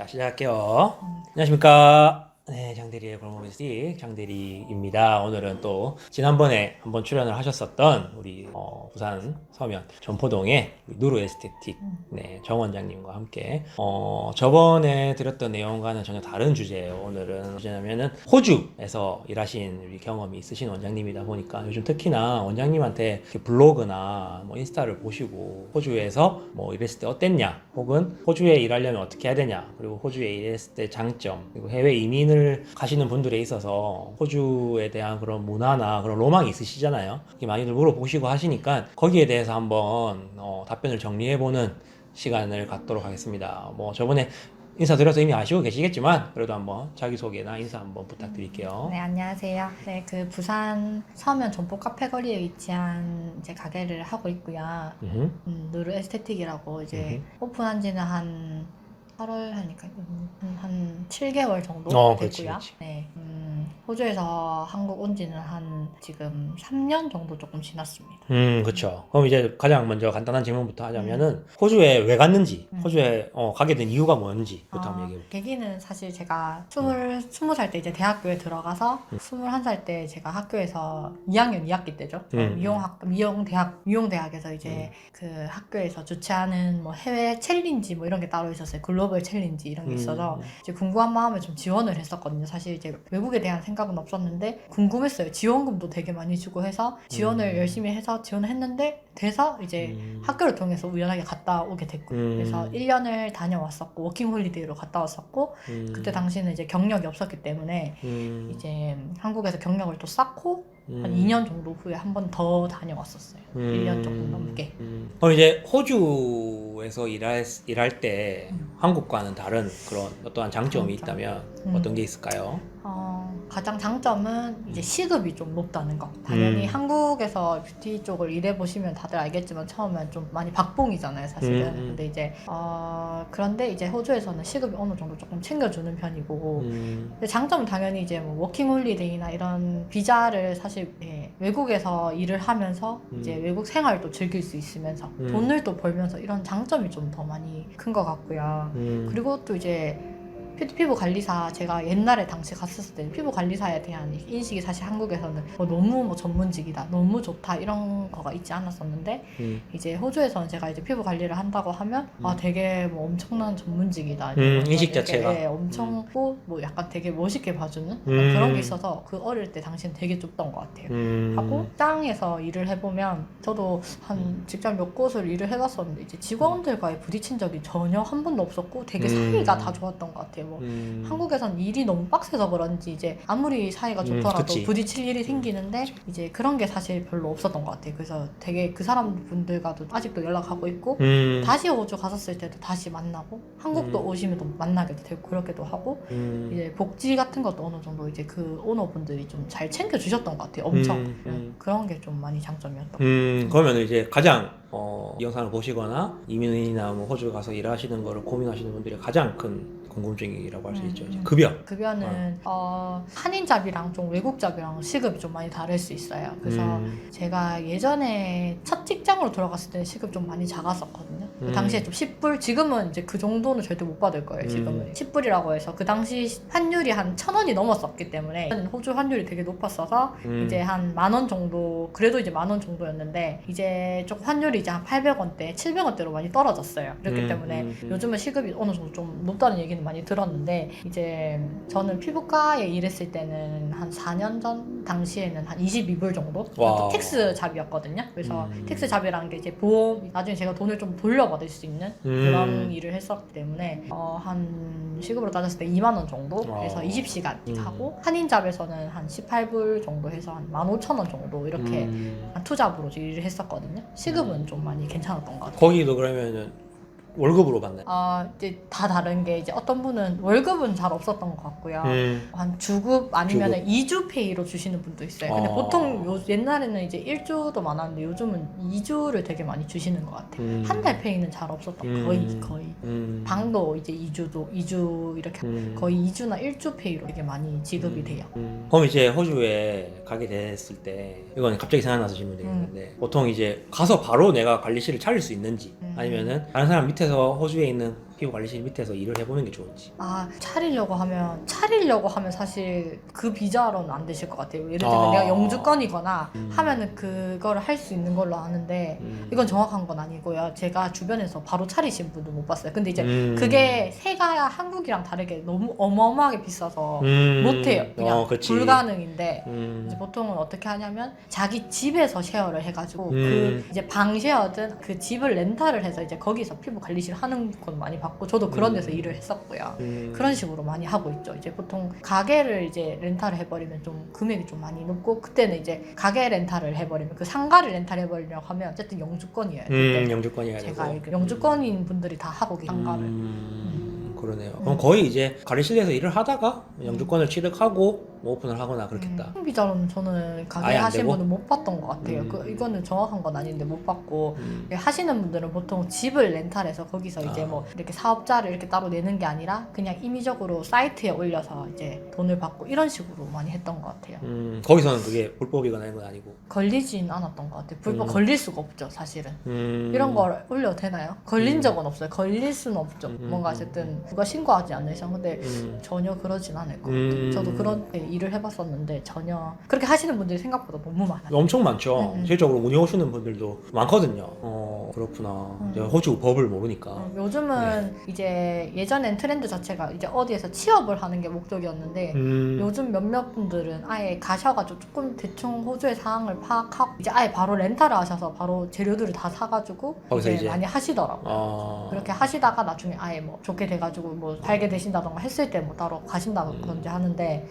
자, 시작할게요. 안녕하십니까. 네, 장대리의 골목미스틱 장대리입니다. 오늘은 또 지난번에 한번 출연을 하셨었던 우리 어, 부산 서면 전포동의 누루 에스테틱 네, 정 원장님과 함께 어, 저번에 드렸던 내용과는 전혀 다른 주제예요. 오늘은 주제냐면은 호주에서 일하신 우리 경험이 있으신 원장님이다 보니까 요즘 특히나 원장님한테 블로그나 뭐 인스타를 보시고 호주에서 뭐 일했을 때 어땠냐 혹은 호주에 일하려면 어떻게 해야 되냐 그리고 호주에 일했을 때 장점 그리고 해외 이민을 가시는 분들에 있어서 호주에 대한 그런 문화나 그런 로망이 있으시잖아요 많이들 물어보시고 하시니까 거기에 대해서 한번 어, 답변을 정리해보는 시간을 갖도록 하겠습니다 뭐 저번에 인사드려서 이미 아시고 계시겠지만 그래도 한번 자기소개나 인사 한번 부탁드릴게요 네, 안녕하세요. 네, 그 부산 서면 전포 카페 거리에 위치한 이제 가게를 하고 있고요. 음흠. 음, 누르 에스테틱이라고 이제 오픈한 지는 한 8월 하니까 한, 한 7개월 정도 어, 됐고요. 그렇지. 네, 음, 호주에서 한국 온 지는 한 지금 3년 정도 조금 지났습니다. 음, 그렇죠. 그럼 이제 가장 먼저 간단한 질문부터 하자면은 호주에 왜 갔는지, 음. 호주에 어, 가게 된 이유가 뭔지부터 어, 한번 얘기해 볼게요. 계기는 사실 제가 스물 스무 살 때 이제 대학교에 들어가서 음. 스물한 살때 제가 학교에서 2학년 2학기 때죠. 저 음. 미용학 미용 대학 미용 대학에서 이제 그 학교에서 주최하는 뭐 해외 챌린지 뭐 이런 게 따로 있었어요. 글로벌 챌린지 이런 게 있어서 음. 이제 궁금한 마음에 좀 지원을 했었거든요. 사실 이제 외국에 대한 생각은 없었는데 궁금했어요. 지원금도 되게 많이 주고 해서 지원을 음. 열심히 해서 지원을 했는데 돼서 이제 음. 학교를 통해서 우연하게 갔다 오게 됐고요. 음. 그래서 1년을 다녀왔었고 워킹 홀리데이로 갔다 왔었고 음. 그때 당시는 이제 경력이 없었기 때문에 음. 이제 한국에서 경력을 또 쌓고 음. 한 2년 정도 후에 한 번 더 다녀왔었어요. 음. 1년 조금 넘게. 음. 그럼 이제 호주에서 일할, 일할 때 음. 한국과는 다른 그런 어떠한 장점이 장점. 있다면 음. 어떤 게 있을까요? 어, 가장 장점은 이제 시급이 좀 높다는 거. 당연히 음. 한국에서 뷰티 쪽을 일해 보시면 다들 알겠지만 처음엔 좀 많이 박봉이잖아요, 사실은. 음, 음. 근데 이제 어, 그런데 이제 호주에서는 시급이 어느 정도 조금 챙겨주는 편이고. 음. 근데 장점은 당연히 이제 뭐 워킹홀리데이나 이런 비자를 사실 예, 외국에서 일을 하면서 음. 이제 외국 생활도 즐길 수 있으면서 음. 돈을 또 벌면서 이런 장점이 좀 더 많이 큰 것 같고요. 음. 그리고 또 이제 피- 피부 관리사 제가 옛날에 당시 갔었을 때 피부 관리사에 대한 인식이 사실 한국에서는 뭐 너무 뭐 전문직이다 너무 좋다 이런 거가 있지 않았었는데 음. 이제 호주에서는 제가 이제 피부 관리를 한다고 하면 아 음. 되게 뭐 엄청난 전문직이다 음, 인식 자체가. 예, 엄청 고뭐 약간 되게 멋있게 봐주는 음. 그런 게 있어서 그 어릴 때 당시는 되게 좁던 것 같아요. 음. 하고 직장에서 일을 해보면 저도 한 직장 몇 곳을 일을 해봤었는데 이제 직원들과의 부딪힌 적이 전혀 한 번도 없었고 되게 음. 사이가 다 좋았던 것 같아요. 뭐 음. 한국에선 일이 너무 빡세서 그런지 이제 아무리 사이가 음, 좋더라도 그치. 부딪힐 일이 생기는데 이제 그런 게 사실 별로 없었던 것 같아요. 그래서 되게 그 사람 분들과도 아직도 연락하고 있고 음. 다시 호주 갔었을 때도 다시 만나고 한국도 음. 오시면 또 만나게도 되고 그렇게도 하고 음. 이제 복지 같은 것도 어느 정도 이제 그 오너분들이 좀 잘 챙겨 주셨던 것 같아요. 엄청 음, 음. 그런 게 좀 많이 장점이었던 것 음, 그러면 이제 가장 어, 이 영상을 보시거나 이민이나 뭐 호주 가서 일하시는 거를 고민하시는 분들이 가장 큰 궁금증이라고 할수 음, 있죠. 이제 음. 급여. 급여는 어, 한인잡이랑 좀 외국잡이랑 시급이 좀 많이 다를 수 있어요. 그래서 음, 제가 예전에 첫 직장으로 돌아갔을 때 시급 좀 많이 작았었거든요. 그 음. 당시에 좀 10불, 지금은 이제 그 정도는 절대 못 받을 거예요, 지금은. 음. 10불이라고 해서 그 당시 환율이 한 천 원이 넘었었기 때문에 호주 환율이 되게 높았어서 음. 이제 한 만 원 정도, 그래도 이제 만 원 정도였는데 이제 조금 환율이 이제 한 800원대, 700원대로 많이 떨어졌어요. 그렇기 음, 때문에 음, 음. 요즘은 시급이 어느 정도 좀 높다는 얘기는 많이 들었는데 이제 저는 피부과에 일했을 때는 한 4년 전 당시에는 한 22불 정도 와. 텍스 잡이었거든요. 그래서 음. 텍스 잡이라는 게 이제 보험 나중에 제가 돈을 좀 돌려 받을 수 있는 음. 그런 일을 했었기 때문에 어, 한 시급으로 따졌을 때 2만 원 정도 와. 해서 20시간 음. 하고 한인잡에서는 한 18불 정도 해서 한 15,000원 정도 이렇게 음. 한 투잡으로 일을 했었거든요. 시급은 좀 많이 괜찮았던 것 같아요. 거기도 그러면은 월급으로 받나요? 아 이제 다 다른 게 이제 어떤 분은 월급은 잘 없었던 것 같고요. 음. 한 주급 아니면. 은 2주 페이로 주시는 분도 있어요. 근데 아. 보통 요, 옛날에는 이제 1주도 많았는데 요즘은 2주를 되게 많이 주시는 것 같아요. 음. 한 달 페이는 잘 없었던 음. 거의 거의 음. 방도 이제 2주도 2주 이렇게 음. 거의 2주나 1주 페이로 되게 많이 지급이 음. 돼요. 음. 그럼 이제 호주에 가게 됐을 때 이건 갑자기 생각나서 질문드리는데 보통 이제 가서 바로 내가 관리실을 차릴 수 있는지 음. 아니면은 다른 사람 밑에서 호주에 있는 피부 관리실 밑에서 일을 해보는 게 좋은지. 아 차리려고 하면 차리려고 하면 사실 그 비자로는 안 되실 것 같아요. 예를 들면 아. 내가 영주권이거나 음. 하면은 그거를 할 수 있는 걸로 아는데 음. 이건 정확한 건 아니고요. 제가 주변에서 바로 차리신 분도 못 봤어요. 근데 이제 음. 그게 세가 한국이랑 다르게 너무 어마어마하게 비싸서 음. 못해요. 그냥 어, 그치. 불가능인데 음. 이제 보통은 어떻게 하냐면 자기 집에서 쉐어를 해가지고 음. 그 이제 방 쉐어든 그 집을 렌탈을 해서 이제 거기서 피부 관리실 하는 건 많이 받고 저도 그런 데서 음. 일을 했었고요. 음. 그런 식으로 많이 하고 있죠. 이제 보통 가게를 이제 렌탈을 해버리면 좀 금액이 좀 많이 높고 그때는 이제 가게 렌탈을 해버리면 그 상가를 렌탈해버리려고 하면 어쨌든 영주권이에요. 음, 영주권이 제가 알기로 영주권인 분들이 다 하고 계신 상가를. 음, 그러네요. 음. 그럼 거의 이제 관리실에서 일을 하다가 영주권을 취득하고 뭐 오픈을 하거나 그렇겠다. 음, 비자로는 저는 가게 아예 안 하신 되고? 분은 못 봤던 것 같아요. 음. 그 이거는 정확한 건 아닌데 못 봤고 음. 하시는 분들은 보통 집을 렌탈해서 거기서 이제 아. 뭐 이렇게 사업자를 이렇게 따로 내는 게 아니라 그냥 임의적으로 사이트에 올려서 이제 돈을 받고 이런 식으로 많이 했던 것 같아요. 음, 거기서는 그게 불법이거나 이런 건 아니고. 걸리진 않았던 것 같아요. 불법 음. 걸릴 수가 없죠, 사실은. 음. 이런 걸 올려도 되나요? 걸린 음. 적은 없어요. 걸릴 수는 없죠. 음. 뭔가 어쨌든 누가 신고하지 않는 이상 근데 음. 전혀 그러진 않을 것 음. 같아요. 저도 그런 데 일을 해봤었는데 전혀 그렇게 하시는 분들이 생각보다 너무 많아요. 엄청 많죠. 음, 음. 실적으로 운이 오시는 분들도 많거든요. 어, 그렇구나. 음. 호주 법을 모르니까. 어, 요즘은 네. 이제 예전엔 트렌드 자체가 이제 어디에서 취업을 하는 게 목적이었는데 음. 요즘 몇몇 분들은 아예 가셔가지고 조금 대충 호주의 상황을 파악하고 이제 아예 바로 렌탈을 하셔서 바로 재료들을 다 사가지고 거기서 이제, 이제- 많이 하시더라고요. 어. 그렇게 하시다가 나중에 아예 뭐 좋게 돼가지고 뭐 살게 되신다던가 했을 때 뭐 따로 가신다든지 음. 하는데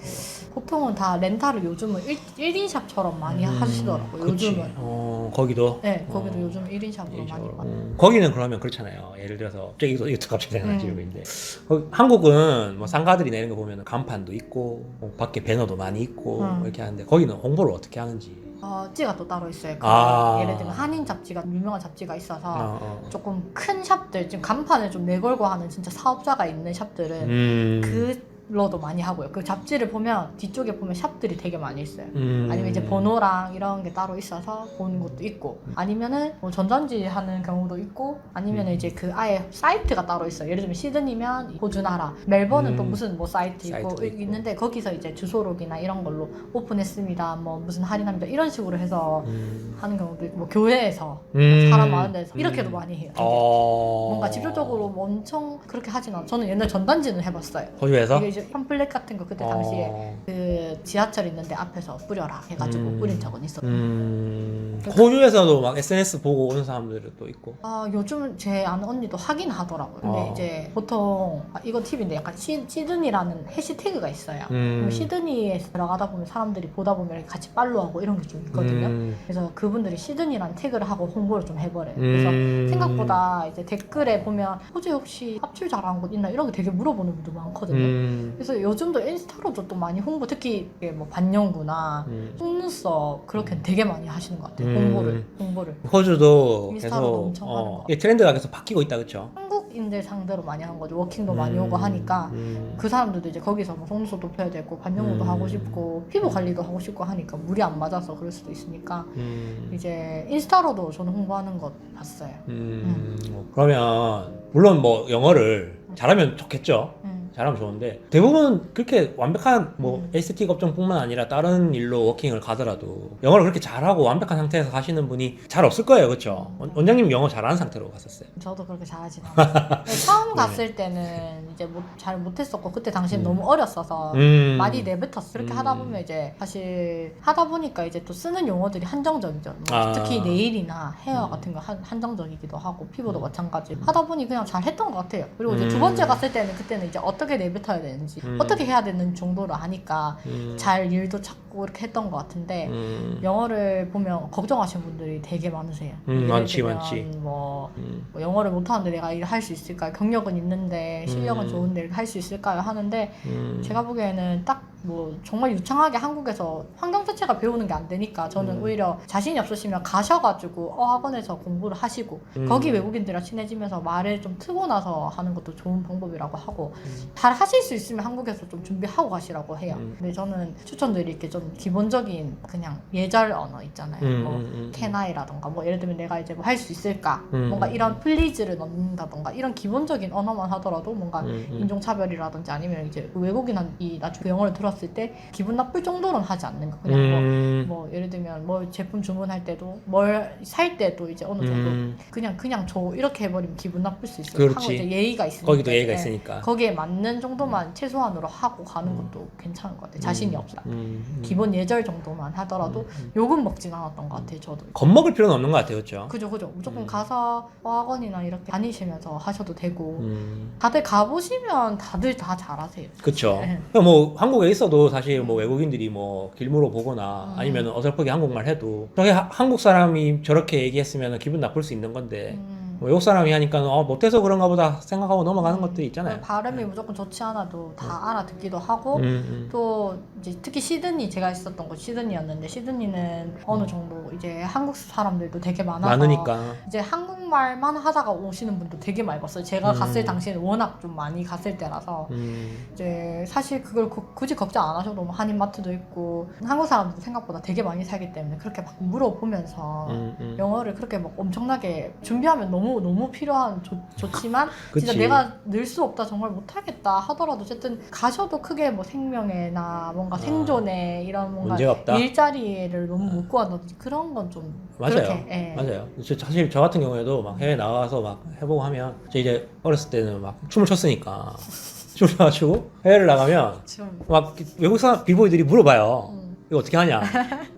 보통은 다 렌탈을 요즘은 1, 1인샵처럼 많이 음, 하시더라고요. 그치. 요즘은. 어, 거기도. 네, 거기도 어. 요즘 1인샵으로 많이 개인적으로. 받아요. 음, 거기는 그러면 그렇잖아요. 예를 들어서 이거 이것도 갑자기 생각나는 음. 거기- 한국은 뭐 상가들이 내는 거 보면 간판도 있고 뭐 밖에 배너도 많이 있고 음. 뭐 이렇게 하는데 거기는 홍보를 어떻게 하는지. 어, 잡지가 또 따로 있어요. 그 아. 예를 들면 한인 잡지가 유명한 잡지가 있어서 어, 어. 조금 큰 샵들 지금 간판을 좀 내걸고 하는 진짜 사업자가 있는 샵들은 음. 그 로도 많이 하고요. 그 잡지를 보면 뒤쪽에 보면 샵들이 되게 많이 있어요. 음. 아니면 이제 번호랑 이런 게 따로 있어서 보는 것도 있고 아니면은 뭐 전단지 하는 경우도 있고 아니면 음. 이제 그 아예 사이트가 따로 있어요. 예를 들면 시드니면 호주나라, 멜번은 또 음. 무슨 뭐 사이트 있고 있고. 있는데 거기서 이제 주소록이나 이런 걸로 오픈했습니다. 뭐 무슨 할인합니다. 이런 식으로 해서 음. 하는 경우도 있고 뭐 교회에서 음. 사람 많은 데서 음. 이렇게도 많이 해요. 어. 뭔가 직접적으로 뭐 엄청 그렇게 하진 않아. 저는 옛날 전단지는 해봤어요. 호주에서 이게 이제 팜플렛 같은 거 그때 당시에 어. 그 지하철 있는데 앞에서 뿌려라 해가지고 음. 뿌린 적은 있었고 음. 호주에서도 막 SNS 보고 오는 사람들도 또 있고. 아 요즘 제 아는 언니도 하긴 하더라고요 근데 어. 이제 보통 아, 이거 팁인데 약간 시, 시드니라는 해시태그가 있어요 음. 그럼 시드니에 들어가다 보면 사람들이 보다 보면 같이 팔로우하고 이런 게 좀 있거든요 음. 그래서 그분들이 시드니라는 태그를 하고 홍보를 좀 해버려요 그래서 음. 생각보다 이제 댓글에 보면 호주에 혹시 합출 잘하는 곳 있나 이런 게 되게 물어보는 분도 많거든요 음. 그래서 요즘도 인스타로도 또 많이 홍보 특히 이게 뭐 반영구나 음. 속눈썹 그렇게 되게 많이 하시는 것 같아요 음. 홍보를 홍보를 호주도 인스타로도 계속 엄청 하는 어, 것 이게 트렌드가 계속 바뀌고 있다 그쵸? 한국인들 상대로 많이 하는 거죠 워킹도 많이 음. 오고 하니까 음. 그 사람들도 이제 거기서 뭐 속눈썹 높여야 되고 반영구도 음. 하고 싶고 피부 관리도 하고 싶고 하니까 물이 안 맞아서 그럴 수도 있으니까 음. 이제 인스타로도 저는 홍보하는 것 봤어요 음. 뭐 그러면 물론 뭐 영어를 잘하면 좋겠죠. 음. 잘하면 좋은데 대부분 그렇게 완벽한 뭐 음. 에스테틱 업종뿐만 아니라 다른 일로 워킹을 가더라도 영어를 그렇게 잘하고 완벽한 상태에서 가시는 분이 잘 없을 거예요, 그렇죠? 음. 원장님 영어 잘하는 상태로 갔었어요. 저도 그렇게 잘하진 않아요 네, 처음 갔을 때는 이제 못, 잘 못했었고 그때 당시엔 음. 너무 어렸어서 음. 많이 내뱉었어. 그렇게 음. 하다 보면 이제 사실 하다 보니까 이제 또 쓰는 용어들이 한정적이죠. 뭐 아. 특히 네일이나 헤어 음. 같은 거 한, 한정적이기도 하고 피부도 음. 마찬가지. 하다 보니 그냥 잘 했던 것 같아요. 그리고 이제 두 음. 번째 갔을 때는 그때는 이제 어 떻게 내뱉어야 되는지 음. 어떻게 해야 되는 정도를 아니까 음. 잘 일도 찾고 이렇게 했던 것 같은데 음. 영어를 보면 걱정하시는 분들이 되게 많으세요. 음, 많지, 많지. 뭐 음. 뭐 영어를 못하는데 내가 일을 할 수 있을까요? 경력은 있는데 실력은 음. 좋은데 할 수 있을까요? 하는데 음. 제가 보기에는 딱 뭐 정말 유창하게 한국에서 환경 자체가 배우는 게 안 되니까 저는 음. 오히려 자신이 없으시면 가셔가지고 어 학원에서 공부를 하시고 음. 거기 외국인들이랑 친해지면서 말을 좀 트고 나서 하는 것도 좋은 방법이라고 하고 음. 잘 하실 수 있으면 한국에서 좀 준비하고 가시라고 해요. 음. 근데 저는 추천드릴 게좀 좀 기본적인 그냥 예절 언어 있잖아요. 음, 뭐 음, 음. 캐나이라던가 뭐 예를 들면 내가 이제 뭐 할 수 있을까 음, 뭔가 음, 이런 플리즈를 넣는다던가 이런 기본적인 언어만 하더라도 뭔가 음, 음. 인종차별이라든지 아니면 이제 외국인이 나중에 그 영어를 들었을 때 기분 나쁠 정도로는 하지 않는 거 그냥 음, 뭐, 뭐 예를 들면 뭐 제품 주문할 때도 뭘 살 때도 이제 어느 정도 음. 그냥 그냥 줘 이렇게 해버리면 기분 나쁠 수 있어요. 그렇지. 하고 이제 예의가 있으니까 거기도 예의가 예. 있으니까. 거기에 맞는 정도만 최소한으로 하고 가는 것도 괜찮은 것 같아요. 자신이 음, 없다. 음, 음. 기본 예절 정도만 하더라도 음, 음. 욕은 먹진 않았던 것 같아요. 저도. 겁먹을 필요는 없는 것 같아요, 그렇죠? 그죠 그죠. 무조건 음. 가서 학원이나 이렇게 다니시면서 하셔도 되고 음, 다들 가보시면 다들 다 잘하세요. 그렇죠. 네. 뭐 한국에 있어도 사실 뭐 외국인들이 뭐 길물어 보거나 음. 아니면 어설프게 한국말 해도 저게 하- 한국 사람이 저렇게 얘기했으면 기분 나쁠 수 있는 건데 음. 뭐 외국 사람이 하니까 어 못해서 그런가 보다 생각하고 넘어가는 것들이 있잖아요. 발음이 무조건 좋지 않아도 다 알아듣기도 하고 음, 음. 또 이제 특히 시드니 제가 있었던 곳 시드니였는데 시드니는 어느 정도 이제 한국 사람들도 되게 많아서 많으니까. 이제 한국 말만 하다가 오시는 분도 되게 많이 봤어요. 제가 음. 갔을 당시에는 워낙 좀 많이 갔을 때라서 음, 이제 사실 그걸 구- 굳이 걱정 안 하셔도 뭐 한인마트도 있고 한국 사람들도 생각보다 되게 많이 살기 때문에 그렇게 막 물어보면서 음, 음. 영어를 그렇게 막 엄청나게 준비하면 너무 너무 필요한 좋, 좋지만 진짜. 내가 늘 수 없다 정말 못하겠다 하더라도 어쨌든 가셔도 크게 뭐 생명에나 뭔가 아, 생존에 이런 뭔가. 일자리를 너무 못 구한다든지 그런 건 좀 맞아요. 그렇게, 예. 맞아요. 저- 사실 저 같은 경우에도 막 해외 나가서 막 해보고 하면 저 이제 어렸을 때는 막 춤을 췄으니까 춤을 춰가지고 해외를 나가면 막 외국 사람 비보이들이 물어봐요. 음, 이거 어떻게 하냐?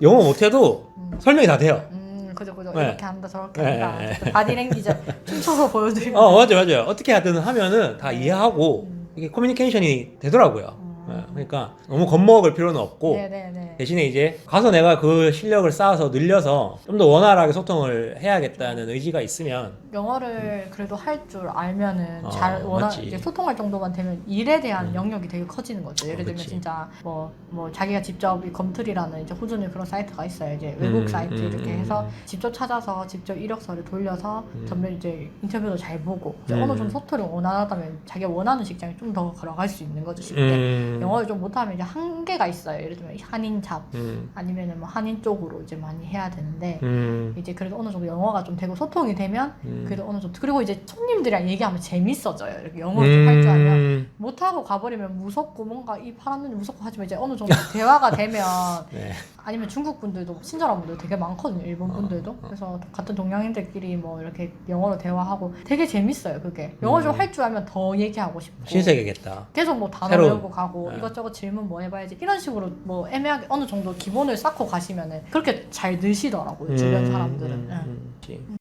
영어 못해도 음. 설명이 다 돼요. 음 그죠 그죠 네. 이렇게 한다 저렇게 네, 한다 네, 또 바디랭귀지 춤춰서 보여드리면 어 맞아요 맞아요. 어떻게 하든 하면은 다 네. 이해하고 음. 이게 커뮤니케이션이 되더라고요. 음. 네, 그러니까 너무 겁먹을 필요는 없고 네네네 대신에 이제 가서 내가 그 실력을 쌓아서 늘려서 좀 더 원활하게 소통을 해야겠다는 의지가 있으면 영어를 그래도 할 줄 알면은 어, 잘 맞지. 이제 소통할 정도만 되면 일에 대한 음. 영역이 되게 커지는 거죠. 예를 어, 들면 그치. 진짜 뭐 뭐 자기가 직접 이 검틀이라는 이제 호주는 그런 사이트가 있어요. 이제 외국 음, 사이트 음, 이렇게 음, 해서 음. 직접 찾아서 직접 이력서를 돌려서 음. 전면 이제 인터뷰도 잘 보고 이제 음. 어느 정도 소통이 원활하다면 자기가 원하는 직장에 좀 더 걸어갈 수 있는 거죠. 쉽게. 음, 영어를 좀 못하면 이제 한계가 있어요. 예를 들면 한인 잡 음, 아니면은 뭐 한인 쪽으로 이제 많이 해야 되는데 음, 이제 그래도 어느 정도 영어가 좀 되고 소통이 되면 음. 그래도 어느 정도 그리고 이제 손님들이랑 얘기하면 재밌어져요. 이렇게 영어를 좀 할 줄 알면 음, 못하고 가버리면 무섭고 뭔가 이 파란 눈이 무섭고 하지만 이제 어느 정도 대화가 되면 네. 아니면 중국 분들도 친절한 분들 되게 많거든요. 일본 어, 분들도 어. 그래서 같은 동양인들끼리 뭐 이렇게 영어로 대화하고 되게 재밌어요. 그게 영어 좀 음. 할줄 알면 더 얘기하고 싶고 신세계겠다. 계속 뭐 단어 새로운- 배우고 가고 네. 이것저것 질문 뭐 해봐야지 이런 식으로 뭐 애매하게 어느 정도 기본을 쌓고 가시면은 그렇게 잘 느시더라고요 주변 음, 사람들은. 음, 응. 음, 그치.